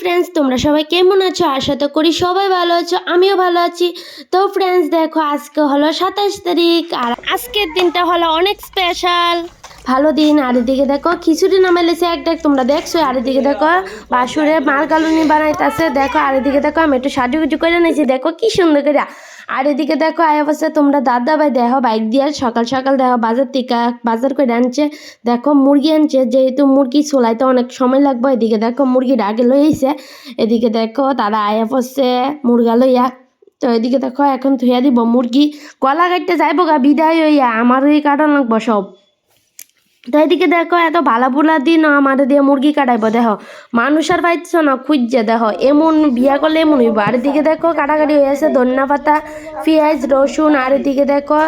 Friends তোমরা সবাই কেমন আছো? আশা তো করি সবাই ভালো আছো, আমিও ভালো আছি। তো ফ্রেন্ডস দেখো, আজকে হলো সাতাশ তারিখ, আর আজকের দিনটা হলো অনেক স্পেশাল ভালো দিন আর এদিকে দেখো, খিচুড়ি নামাইলেছে এক দেখ তোমরা দেখছ, আর এদিকে দেখো, বাসুরে মার কালুনি বানাইতেছে, দেখো, আর এদিকে দেখো, আমি একটু সাজু গুজু করে নিয়েছি, দেখো কি সুন্দর করে। আর এদিকে দেখো, আয় অবস্থা, তোমরা দাদা ভাই দেখো, বাইক দিয়ে সকাল সকাল দেখো, বাজার থেকে বাজার করে আনছে, দেখো, মুরগি আনছে, যেহেতু মুরগি চোলাইতে অনেক সময় লাগবে, এদিকে দেখো, মুরগির আগে লইছে, এদিকে দেখো, তারা আয়া পড়ছে মুরগা লইয়া, তো এদিকে দেখো, এখন ধুইয়া দিব মুরগি কলা কাটতে যাইব গা, বিদায় হইয়া আমার এই কাটন লাগবো সব। তো এদিকে দেখো, এত ভালা ভুলা দিন আমার দিয়ে মুরগি কাটাইব, দেখো। মানুষ আর পাইছ না, খুঁজছে, দেখো। এমন বিয়া করলে এমন হইব। আর এদিকে দেখো, কাটাকাটি হয়ে আছে ধন্যা পাতা, পেঁয়াজ, রসুন, আর এদিকে দেখো,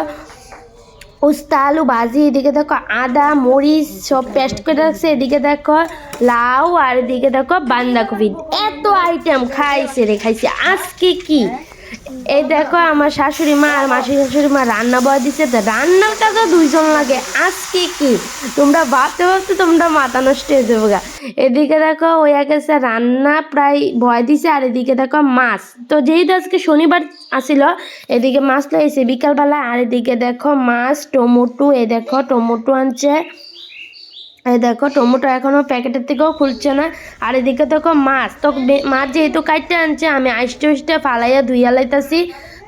উস্তা, আলু ভাজি, এদিকে দেখো, আদা, মরিচ, সব পেস্ট করে রাখছে। এদিকে দেখো, লাউ, আর এদিকে দেখো বান্দাকপি এত আইটেম খাইছে রে, খাইছে। আজকে কি? এই দেখো আমার শাশুড়ি মা আর মাসি শাশুড়ি মা রান্না বয় দিচ্ছে তো রান্নাটা তো দুইজন লাগে। আজকে কি? তোমরা ভাবতে ভাবতে তোমরা মাথা নষ্ট হয়ে যাব গা। এদিকে দেখো ওই গেছে রান্না প্রায় ভয় দিছে আর এদিকে দেখো মাছ। তো যেহেতু আজকে শনিবার আসিল এদিকে মাছ লাইছে বিকালবেলা আর এদিকে দেখো মাছ, টমেটো, এ দেখো টমেটো আনছে। এই দেখো, টমেটো এখনও প্যাকেটের থেকেও খুলছে না। আর এদিকে দেখো মাছ। তো মাছ যেহেতু কাটতে আনছে, আমি আইসটে উইসটে ফালাইয়া ধুইয়া লাইতাছি।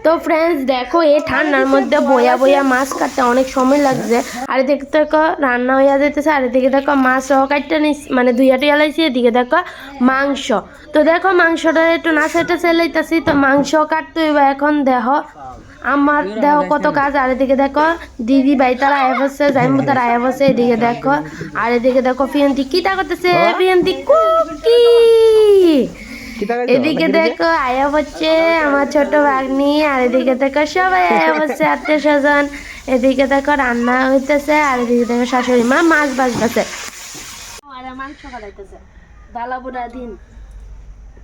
তো ফ্রেন্ডস দেখো এই ঠান্ডার মধ্যে বয়া বয়া মাছ কাটতে অনেক সময় লাগছে। আর এদিকে দেখো রান্না হইয়া যেতেছে আর এদিকে দেখো মাছ সহ কাটতে নিস মানে ধুইয়া টুইয়া লাইছি, এদিকে দেখো মাংস। তো দেখো মাংসটা একটু নাচাইতে চাইলাইতাছি তো মাংস কাটতে হইব এখন, দেখো। আমার দেখো কত কাজ আর এদিকে দেখো দিদি ভাই তারা আয়া বসছে জাইমু তারা আয়া বসছে এদিকে দেখো আর এদিকে দেখো পিয়ন্তি কিটা করতেছে? পিয়ন্তি কুকি! এদিকে দেখো আয়া হচ্ছে আমার ছোট ভাগ্নি আর এদিকে দেখো সবাই আয়া বসছে আত্মীয় স্বজন। এদিকে দেখো রান্না হইতেছে আর এদিকে দেখো শাশুড়ি মা মাছ বাজতেছে আর মাংস কাটাইতেছে। বালা বুড়া দিন।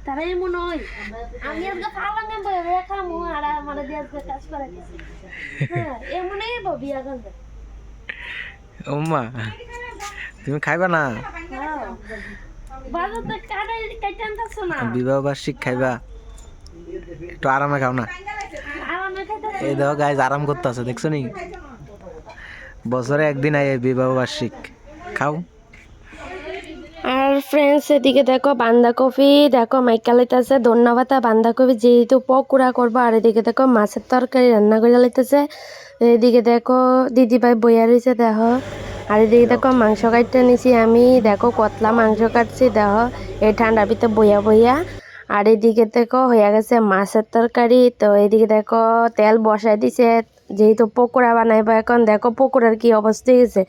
তারাই মনে হয়। আমি আজকে খামু আর আমার দিয়ে আজকে কাজ করে দিছি। হ্যাঁ এমনই ওম্মা তুমি খাইবা না? হ্যাঁ। না? বিবাহ বার্ষিক খাইবা? একটু আরামে খাও না? এই দেখো গাইজ আরাম করতে আছে দেখছ নি? বছরে একদিন আয় বিবাহ বার্ষিক। খাও। আর ফ্রেন্ডস এদিকে দেখো বান্ধাকপি দেখো মাইকালাইতেছে ধন্যবাদ বান্ধাকপি যেহেতু পকোড়া করব, আর এদিকে দেখো মাছের তরকারি রান্না করে লাইতেছে। এদিকে দেখো দিদিভাই বইয়া রয়েছে দেখো। আর এদিকে দেখো মাংস কাটতে নিছি আমি, দেখো কতলা মাংস কাটছি, দেখো। এই ঠান্ডা ভিতরে বইয়া বইয়া। আর এদিকে দেখো, হয়ে গেছে মাছের তরকারি। তো এদিকে দেখো, তেল বসাই দিছে। যেহেতু পকোড়া বানাইবো এখন, দেখো পকোড়ার কি অবস্থা গেছে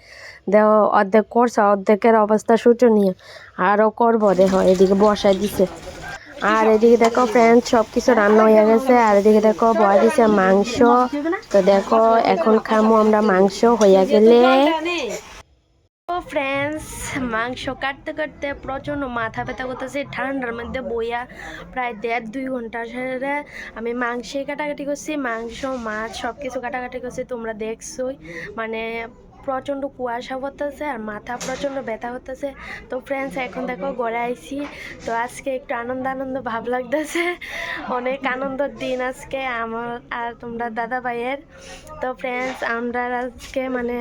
দেখো, অর্ধেক করছে, অর্ধেকের অবস্থা শোচনীয়। আরও করব, দেখো, এদিকে বসাই দিছে। আর এদিকে দেখো ফ্রেন্ড সব কিছু রান্না হয়ে গেছে। আর এদিকে দেখো, বয়া দিছে মাংস। তো দেখো, এখন খামো আমরা মাংস হইয়া গেলে। ফ্রেন্ডস মাংস কাটতে কাটতে প্রচণ্ড মাথা ব্যথা করতেছে, ঠান্ডার মধ্যে বইয়া প্রায় দেড় দুই ঘণ্টা সেরে আমি মাংসে কাটাকাটি করছি, মাংস, মাছ সব কিছু কাটাকাটি করছি, তোমরা দেখছোই। মানে প্রচণ্ড কুয়াশা পড়তেছে আর মাথা প্রচণ্ড ব্যথা হতেছে তো ফ্রেন্ডস এখন দেখো ঘরে আইছি। তো আজকে একটু আনন্দ আনন্দ ভাব লাগতেছে। অনেক আনন্দের দিন আজকে আমার আর তোমরা দাদা ভাইয়ের তো ফ্রেন্ডস আমরা আজকে মানে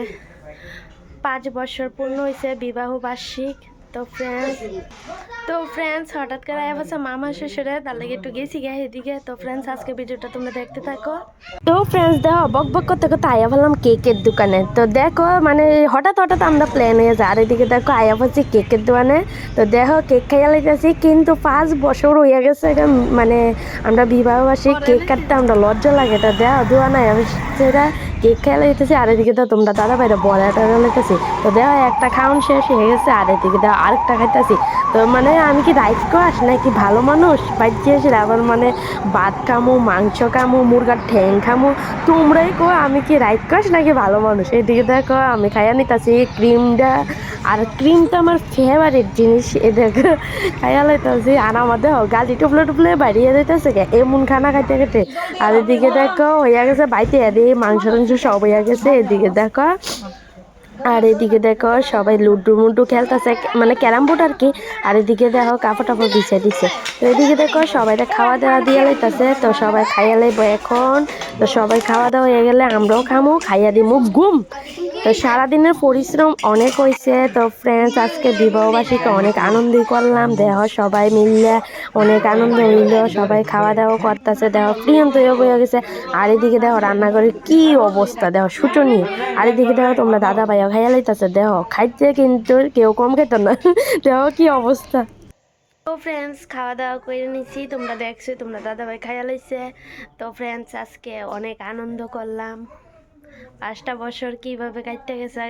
পাঁচ বছর পূর্ণ হয়েছে বিবাহ বার্ষিক তো ফ্রেন্ডস তো ফ্রেন্ডস হঠাৎ করে আয়া মামা শ্বশুরে তার লাগে একটু গেছি গে এদিকে। তো ফ্রেন্ডস আজকে ভিডিওটা তোমরা দেখতে থাকো। তো ফ্রেন্ডস দেখো বক বক করতে করতে আয়া বললাম কেকের দোকানে। তো দেখো মানে হঠাৎ হঠাৎ আমরা প্ল্যান হয়ে যাই আর এদিকে দেখো আয়া বলছি কেকের দোকানে। তো দেখো কেক খাইয়া লাইতেছি কিন্তু পাঁচ বছর হয়ে গেছে মানে আমরা বিবাহ বার্ষিক কেক কাটতে আমরা লজ্জা লাগে তো। দেখো দোকানে সেটা কেক খেয়ে লাইতেছি। আর এদিকে তো তোমরা দাদা বাইরে বড়া টড়া লাইতেছি তো দেখো একটা খাওয়ান শেষ হয়ে গেছে। আর এদিকে দেখো আরেকটা খাইতেছি। তো মানে আমি কি রাইট করাস নাকি ভালো মানুষ? বাচ্চা এসে আবার মানে ভাত খামু, মাংস খামু, মুরগার ঠ্যাং খামু। তোমরাই কো আমি কি রাইট করাস নাকি ভালো মানুষ? এদিকে দেখো, আমি খাইয়া নিতেছি ক্রিমটা। আর ক্রিমটা আমার ফেভারিট জিনিস, এ দেখো, খাইয়া লাইতেছি। আর আমাদের গালি টুপলে টুপলে বাড়িয়ে দিতেছে এমন খানা খাইতে খেতে আর এদিকে দেখো, হইয়া গেছে, বাইতে এদিকে মাংস টাংস সব হইয়া গেছে। এদিকে দেখো আর এদিকে দেখো সবাই লুডু মুডু খেলতেছে মানে ক্যারাম বোর্ড আর কি। আর এদিকে দেখো কাপড় টাপড় বিছিয়ে দিচ্ছে তো এদিকে দেখো সবাই খাওয়া দাওয়া দিয়ে লাইতেছে, তো সবাই খাইয়া লাইব এখন। তো সবাই খাওয়া দাওয়া হয়ে গেলে আমরাও খামো, খাইয়া দিমু, গুম। তো সারাদিনের পরিশ্রম অনেক হয়েছে। তো ফ্রেন্ডস আজকে বিবাহবাসীকে অনেক আনন্দই করলাম। দেহ সবাই মিললে অনেক আনন্দ হইল। সবাই খাওয়া দাওয়া করতেছে। দেহ প্রিয়ম তৈরি হয়ে গেছে। আর এদিকে দেখো রান্নাঘরের কি অবস্থা? দেহ শুটনীয় আর এদিকে দেখো তোমরা দাদা ভাইয়া খাইয়া লাইতেছে। দেহ খাইছে কিন্তু কেউ কম খেত না। দেহ কি অবস্থা? তো ফ্রেন্ডস খাওয়া দাওয়া করে নিছি। তোমরা দেখছ, তোমরা দাদা ভাই খাইয়া লইছে। তো ফ্রেন্ডস আজকে অনেক আনন্দ করলাম। পাঁচটা বছর কীভাবে কাটতে গেছে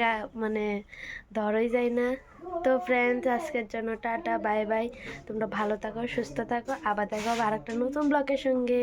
মানে ধরই যায় না। তো ফ্রেন্ডস আজকের জন্য টাটা বাই বাই তোমরা ভালো থাকো, সুস্থ থাকো, আবার দেখো আর একটা নতুন ব্লগের সঙ্গে।